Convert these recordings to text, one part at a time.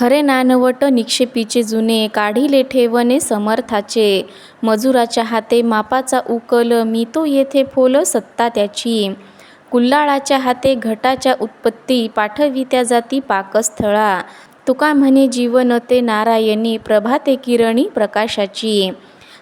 खरे नानवट निक्षेपीचे जुने काढिले ठेवणे समर्थाचे. मजुराच्या हाते मापाचा उकल मी तो येथे फोल सत्ता त्याची. कुल्हाळाच्या हाते घटाच्या उत्पत्ती पाठवित्या जाती पाकस्थळा. तुका म्हणे जीवन ते नारायणी प्रभाते किरणी प्रकाशाची.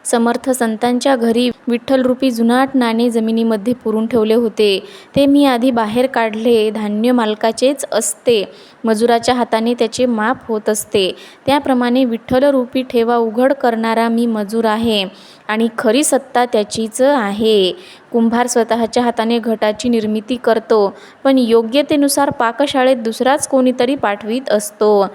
समर्थ संतांच्या घरी विठ्ठलरूपी जुनाट नाणे जमिनीमध्ये पुरून ठेवले होते. ते मी आधी बाहेर काढले. धान्य मालकाचेच असते. मजुराच्या हाताने त्याचे माप होत असते. त्याप्रमाणे विठ्ठलरूपी ठेवा उघड करणारा मी मजूर आहे आणि खरी सत्ता त्याचीच आहे. कुंभार स्वतःच्या हाताने घटाची निर्मिती करतो पण योग्यतेनुसार पाकशाळेत दुसराच कोणीतरी पाठवीत असतो.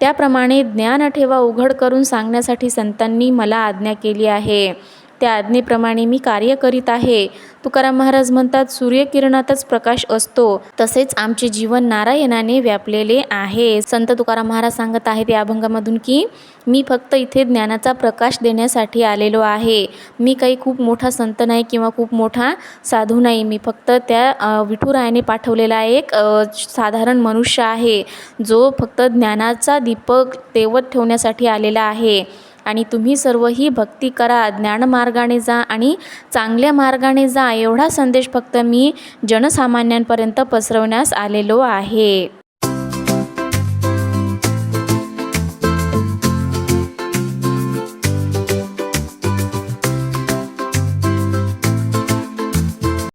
त्याप्रमाणे ज्ञान ठेवा उघड करून सांगण्यासाठी संतांनी मला आज्ञा केली आहे. त्या आज्ञेप्रमाणे मी कार्य करीत आहे. तुकाराम महाराज म्हणतात सूर्यकिरणातच प्रकाश असतो. तसेच आमचे जीवन नारायणाने व्यापलेले आहे. संत तुकाराम महाराज सांगत आहेत या अभंगामधून की मी फक्त इथे ज्ञानाचा प्रकाश देण्यासाठी आलेलो आहे. मी काही खूप मोठा संत नाही किंवा खूप मोठा साधू नाही. मी फक्त त्या विठुरायाने पाठवलेला एक साधारण मनुष्य आहे जो फक्त ज्ञानाचा दीपक तेवत ठेवण्यासाठी आलेला आहे. आणि तुम्ही सर्व ही भक्ती करा ज्ञानमार्गाने जा आणि चांगल्या मार्गाने जा एवढा संदेश फक्त मी जनसामान्यांपर्यंत पसरवण्यास आलेलो आहे.